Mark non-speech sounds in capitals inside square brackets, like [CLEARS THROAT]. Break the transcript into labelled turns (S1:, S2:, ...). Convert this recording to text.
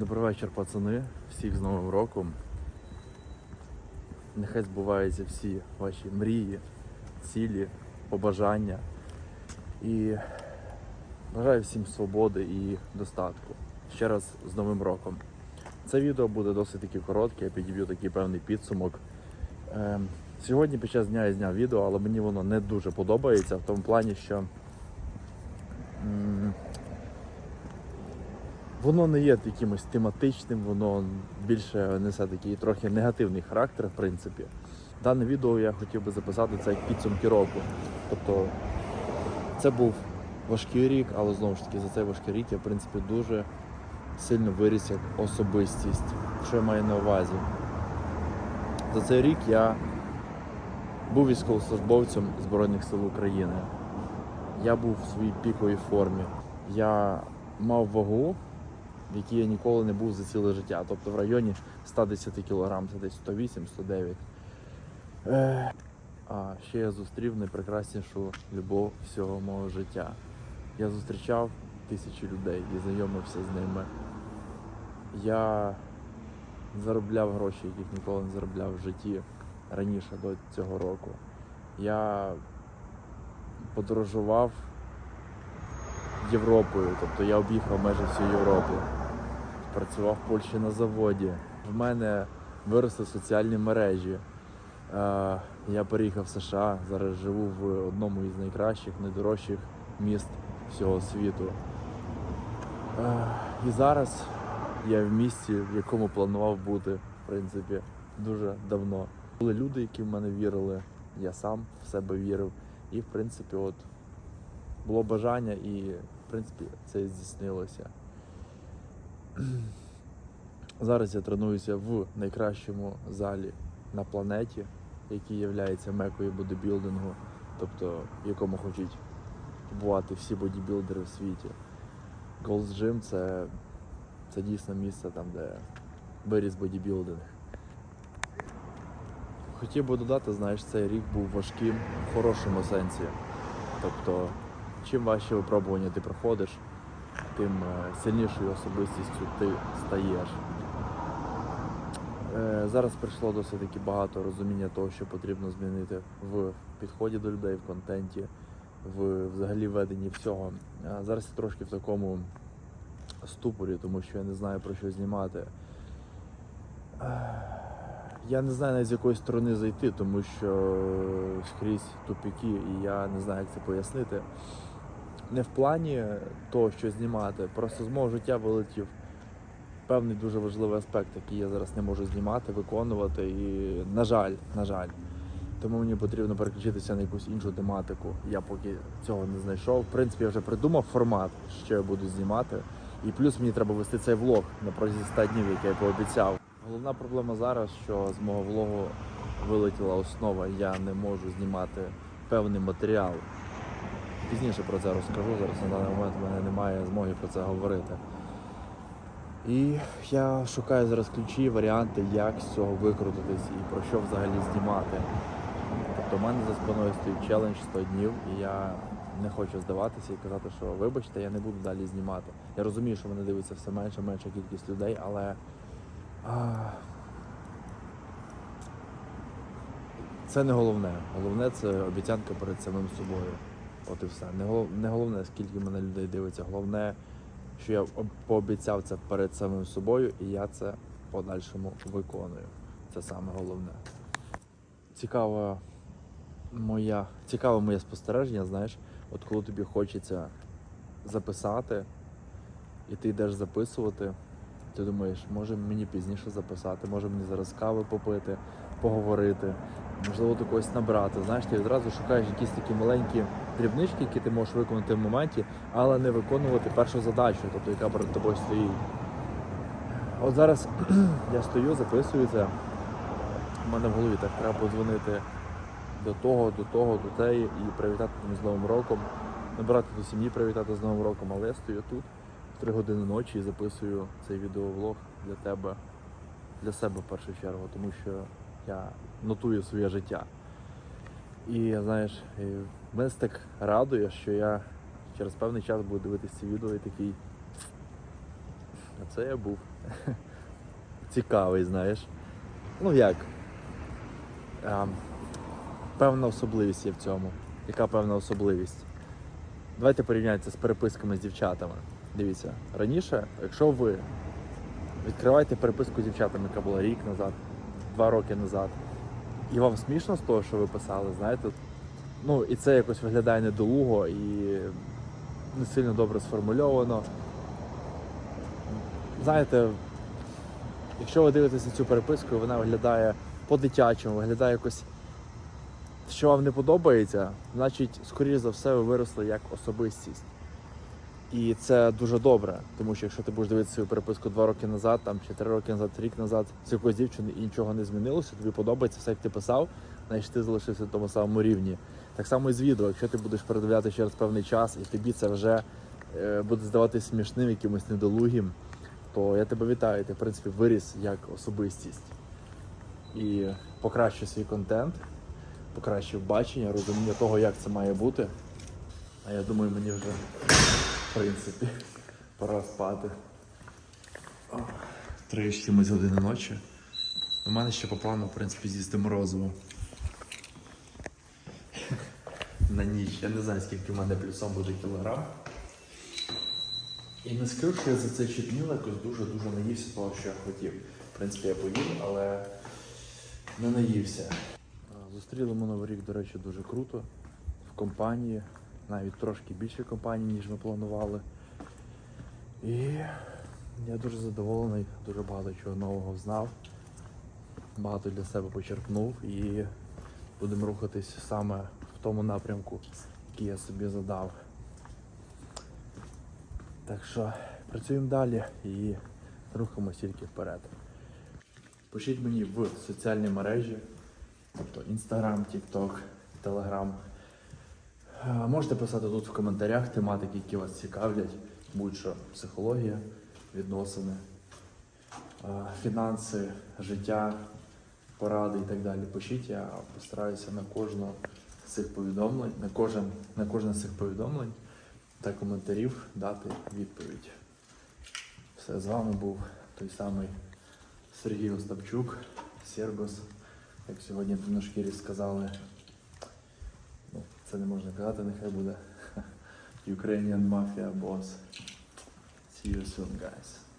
S1: Добрий вечір, пацани. Всіх з Новим роком. Нехай збуваються всі ваші мрії, цілі, побажання. І бажаю всім свободи і достатку. Ще раз з Новим роком. Це відео буде досить таки коротке, я підіб'ю такий певний підсумок. Ем, Сьогодні під час дня я зняв відео, але мені воно не дуже подобається в тому плані, що воно не є якимось тематичним, воно більше несе такий трохи негативний характер, в принципі. Дане відео я хотів би записати це як підсумки року. Тобто це був важкий рік, але знову ж таки за цей важкий рік я в принципі дуже сильно виріс як особистість. Що я маю на увазі? За цей рік я був військовослужбовцем Збройних сил України. Я був в своїй піковій формі. Я мав вагу, в якій я ніколи не був за ціле життя. Тобто в районі 110 кг, це десь 108-109. Е, А ще я зустрів найпрекраснішу любов всього мого життя. Я зустрічав тисячі людей і знайомився з ними. Я заробляв гроші, яких ніколи не заробляв в житті раніше до цього року. Я подорожував Європою, тобто я об'їхав майже всю Європу. Працював в Польщі на заводі. В мене виросли соціальні мережі. Е, Я переїхав в США, зараз живу в одному із найкращих, найдорожчих міст всього світу. Е, І зараз я в місті, в якому планував бути, в принципі, дуже давно. Були люди, які в мене вірили, я сам в себе вірив. І, в принципі, от було бажання, і, в принципі, це здійснилося. [CLEARS THROAT] Зараз я тренуюся в найкращому залі на планеті, який є мекою бодибілдингу, тобто в якому хочуть побувати всі бодібілдери в світі. Gold's Gym це, це дійсно місце там, де виріс бодібілдинг. Хотів би додати, знаєш, цей рік був важким в хорошому сенсі. Тобто, чим важче випробування ти проходиш, тим е, сильнішою особистістю ти стаєш. Е, Зараз прийшло досить таки багато розуміння того, що потрібно змінити в підході до людей, в контенті, в взагалі веденні всього. Зараз я трошки в такому ступорі, тому що я не знаю про що знімати. Е, Я не знаю навіть з якої сторони зайти, тому що скрізь тупіки, і я не знаю, як це пояснити. Не в плані того, що знімати, просто з мого життя вилетів певний дуже важливий аспект, який я зараз не можу знімати, виконувати. І, на жаль, на жаль. Тому мені потрібно переключитися на якусь іншу тематику. Я поки цього не знайшов. В принципі, я вже придумав формат, що я буду знімати. І плюс мені треба вести цей влог на протязі 100 днів, як я пообіцяв. Головна проблема зараз, що з мого влогу вилетіла основа, я не можу знімати певний матеріал. Пізніше про це розкажу. Зараз на даний момент в мене немає змоги про це говорити. І я шукаю зараз ключі, варіанти, як з цього викрутитись і про що взагалі знімати. Тобто в мене за спиною стоїть челендж 100 днів, і я не хочу здаватися і казати, що вибачте, я не буду далі знімати. Я розумію, що мене дивиться все менше, менша кількість людей, але а, це не головне. Головне це обіцянка перед самим собою. От і все. Не гол- не головне, скільки мене людей дивиться. Головне, що я пообіцяв це перед самим собою, і я це подальшому виконую. Це саме головне. Цікава моя, цікаве моє спостереження, знаєш, от коли тобі хочеться записати, і ти йдеш записувати, ти думаєш, може мені пізніше записати, може мені зараз кави попити, поговорити, можливо, до когось набрати. Знаєш, ти одразу шукаєш якісь такі маленькі дрібнички, які ти можеш виконати в моменті, але не виконувати першу задачу, тобто яка перед тобою стоїть. От зараз [CLEARS THROAT] я стою, записую це. У мене в голові так треба подзвонити до того, до того, до теї і привітати з Новим роком, набрати до сім'ї, привітати з Новим роком, але я стою тут в 3 години ночі і записую цей відеовлог для тебе, для себе в першу чергу, тому що я нотую своє життя. І знаєш, мене так радує, що я через певний час буду дивитися ці відео і такий. А це я був. [LAUGHS] Цікавий, знаєш. Ну як? Ем, певна особливість є в цьому. Яка певна особливість? Давайте порівняйте з переписками з дівчатами. Дивіться, раніше, якщо ви відкриваєте переписку з дівчатами, яка була рік назад, два роки назад, і вам смішно з того, що ви писали, знаєте, ну і це якось виглядає недолуго і не сильно добре сформульовано. Знаєте, якщо ви дивитеся цю переписку, вона виглядає по-дитячому, виглядає якось, що вам не подобається, значить, скоріш за все, ви виросли як особистість. І це дуже добре, тому що якщо ти будеш дивитися свою переписку два роки назад, там чи три роки назад, рік назад з якоюсь дівчиною і нічого не змінилося, тобі подобається все, як ти писав, значить ти залишився на тому самому рівні. Так само і з відео, якщо ти будеш передивляти через певний час, і тобі це вже е, буде здаватися смішним, якимось недолугим, то я тебе вітаю. Ти в принципі виріс як особистість і покращив свій контент, покращив бачення, розуміння того, як це має бути. А я думаю, мені вже в принципі пора спати. Три з чимось години ночі. У мене ще по плану, в принципі, з'їсти морозиво. На ніч. Я не знаю, скільки в мене плюсом буде кілограм. І не скажу, що я за це чітміло якось дуже-дуже наївся того, що я хотів. В принципі, я поїв, але не наївся. Зустріли ми Новий рік, до речі, дуже круто. В компанії, навіть трошки більше компанії, ніж ми планували. І я дуже задоволений, дуже багато чого нового знав. Багато для себе почерпнув і будемо рухатись саме в тому напрямку, який я собі задав. Так що працюємо далі і рухаємось тільки вперед. Пишіть мені в соціальні мережі, тобто Instagram, TikTok, Telegram. Е, Можете писати тут в коментарях тематики, які вас цікавлять, будь-що психологія, відносини, е, фінанси, життя, поради і так далі. Пишіть, я постараюся на кожну з цих повідомлень, на кожен, на кожне з цих повідомлень та коментарів дати відповідь. Все, з вами був той самий Сергій Остапчук, Сергос, як сьогодні на шкірі сказали. Ну, це не можна казати, нехай буде Ukrainian Mafia Boss. See you soon, guys.